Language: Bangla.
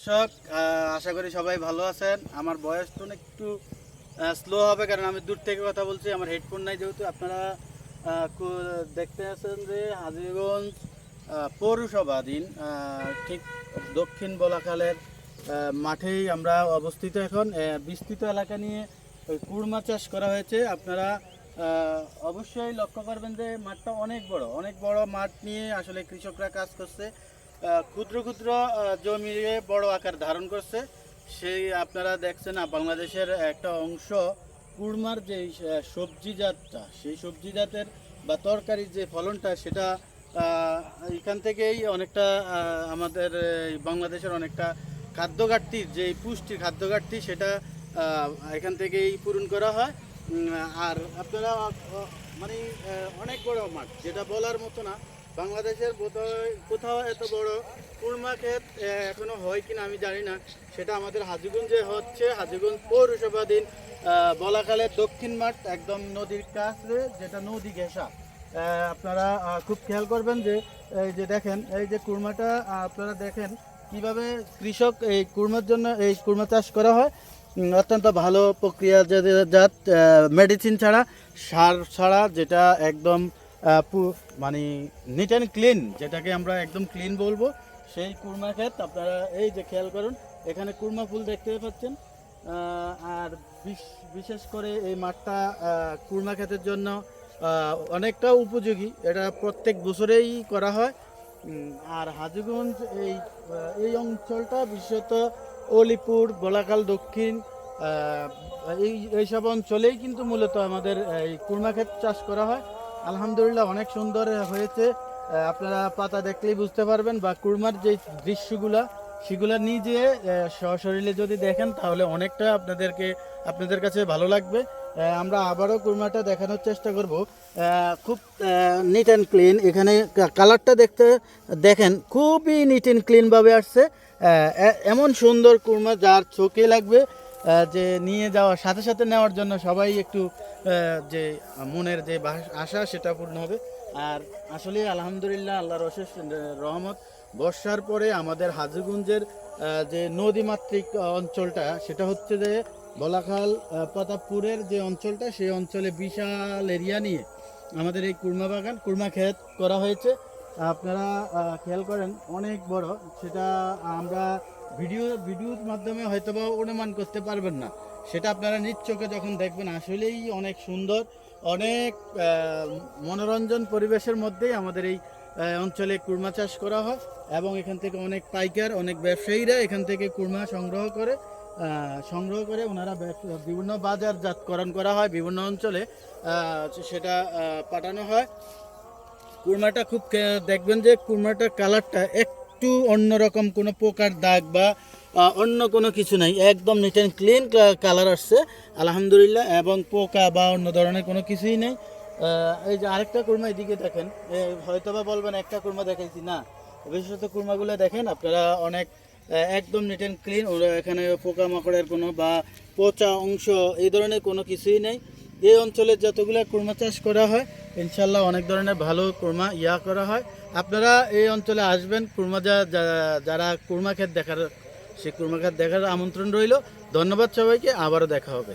দর্শক আশা করি সবাই ভালো আছেন। আমার বয়সটা না একটু স্লো হবে কারণ আমি দূর থেকে কথা বলছি, আমার হেডফোন নাই যেহেতু। আপনারা দেখতে আছেন যে হাজিগঞ্জ পৌরসভাধীন ঠিক দক্ষিণ বলাখালের মাঠেই আমরা অবস্থিত এখন। বিস্তৃত এলাকা নিয়ে ওই কুড়মা চাষ করা হয়েছে। আপনারা অবশ্যই লক্ষ্য করবেন যে মাঠটা অনেক বড় অনেক বড় মাঠ নিয়ে আসলে কৃষকরা কাজ করছে। ক্ষুদ্র ক্ষুদ্র জমিয়ে বড় আকার ধারণ করছে। সেই আপনারা দেখছেন বাংলাদেশের একটা অংশ কুড়মার যে সবজি জাতটা, সেই সবজি জাতের বা তরকারির যে ফলনটা, সেটা এখান থেকেই অনেকটা আমাদের বাংলাদেশের অনেকটা খাদ্য ঘাটতির যে পুষ্টির খাদ্য ঘাটতি সেটা এখান থেকেই পূরণ করা হয়। আর আপনারা মানে অনেক বড় মাঠ, যেটা বলার মতো না। বাংলাদেশের কোথাও এত বড় কুড়মা ক্ষেত এখনও হয় কিনা আমি জানি না। সেটা আমাদের হাজিগঞ্জে হচ্ছে। হাজিগঞ্জ পৌরসভাধীন বলাখালের দক্ষিণ মাঠ, একদম নদীর কাছে, যেটা নদী ঘেঁষা। আপনারা খুব খেয়াল করবেন যে, এই যে দেখেন, এই যে কুড়মাটা আপনারা দেখেন কীভাবে কৃষক এই কুড়মার জন্য এই কুড়মা চাষ করা হয়। অত্যন্ত ভালো প্রক্রিয়া জাত মেডিসিন ছাড়া, সার ছাড়া, যেটা একদম মানে নিট অ্যান্ড ক্লিন যেটাকে আমরা একদম ক্লিন বলব। সেই কুড়মা ক্ষেত, আপনারা এই যে খেয়াল করুন, এখানে কুরমা ফুল দেখতে পাচ্ছেন। আর বিশ- বিশেষ করে এই মাঠটা কুড়মা ক্ষেতের জন্য অনেকটা উপযোগী। এটা প্রত্যেক বছরেই করা হয়। আর হাজিগঞ্জ এই এই অঞ্চলটা, বিশেষত অলিপুর বলাকাল দক্ষিণ এই, এইসব অঞ্চলেই কিন্তু মূলত আমাদের, এই কুড়মা ক্ষেত চাষ করা হয়। আলহামদুলিল্লাহ, অনেক সুন্দর হয়েছে। আপনারা পাতা দেখলেই বুঝতে পারবেন, বা কুড়মার যে দৃশ্যগুলা, সেগুলো নিজে সশরীরে যদি দেখেন, তাহলে অনেকটা আপনাদেরকে, আপনাদের কাছে ভালো লাগবে। আমরা আবারও কুড়মাটা দেখানোর চেষ্টা করব। খুব নিট অ্যান্ড ক্লিন এখানে কালারটা দেখতে, দেখেন, খুবই নিট অ্যান্ড ক্লিনভাবে আসছে। এমন সুন্দর কুড়মা যার চোখে লাগবে। যে নিয়ে যাওয়ার সাথে সাথে নেওয়ার জন্য সবাই একটু যে মনের যে আশা সেটা পূর্ণ হবে। আর আসলে আলহামদুলিল্লাহ, আল্লাহর অশেষ রহমত, বর্ষার পরে আমাদের হাজিগঞ্জের যে নদীমাতৃক অঞ্চলটা, সেটা হচ্ছে যে বলাখাল প্রতাপপুরের যে অঞ্চলটা, সেই অঞ্চলে বিশাল এরিয়া নিয়ে আমাদের এই কুরমা বাগান, কুরমা ক্ষেত করা হয়েছে। আপনারা খেয়াল করেন, অনেক বড়। সেটা আমরা ভিডিও, ভিডিওর মাধ্যমে হয়তো বা অনুমান করতে পারবেন না। সেটা আপনারা নিজ চোখে যখন দেখবেন, আসলেই অনেক সুন্দর, অনেক মনোরঞ্জন পরিবেশের মধ্যেই আমাদের এই অঞ্চলে কুরমা চাষ করা হয় এবং এখান থেকে অনেক পাইকার, অনেক ব্যবসায়ীরা এখান থেকে কুরমা সংগ্রহ করে সংগ্রহ করে ওনারা বিভিন্ন বাজারজাতকরণ করা হয়, বিভিন্ন অঞ্চলে সেটা পাঠানো হয়। কুরমাটা খুব দেখবেন যে কুরমাটার কালারটা একটু অন্যরকম কোনো পোকার দাগ বা অন্য কোনো কিছু নাই। একদম নিট অ্যান্ড ক্লিন কালার আসছে। আলহামদুলিল্লাহ, এবং পোকা বা অন্য ধরনের কোনো কিছুই নেই। এই যে আরেকটা কুর্মা এদিকে দেখেন। হয়তো বা বলবেন একটা কুরমা দেখাইছি। না, বিশেষত কুর্মাগুলো দেখেন, আপনারা অনেক একদম নিট অ্যান্ড ক্লিন এখানে পোকামাকড়ের কোনো বা পচা অংশ, এই ধরনের কোনো কিছুই নেই। এই অঞ্চলের যতগুলো কুর্মা চাষ করা হয় ইনশাল্লাহ অনেক ধরনের ভালো কুরমা ইয়া করা হয়। আপনারা এই অঞ্চলে আসবেন, কুরমা যারা কুরমা ক্ষেত দেখার, সেই কুরমা ক্ষেত দেখার আমন্ত্রণ রইল। ধন্যবাদ সবাইকে, আবারও দেখা হবে।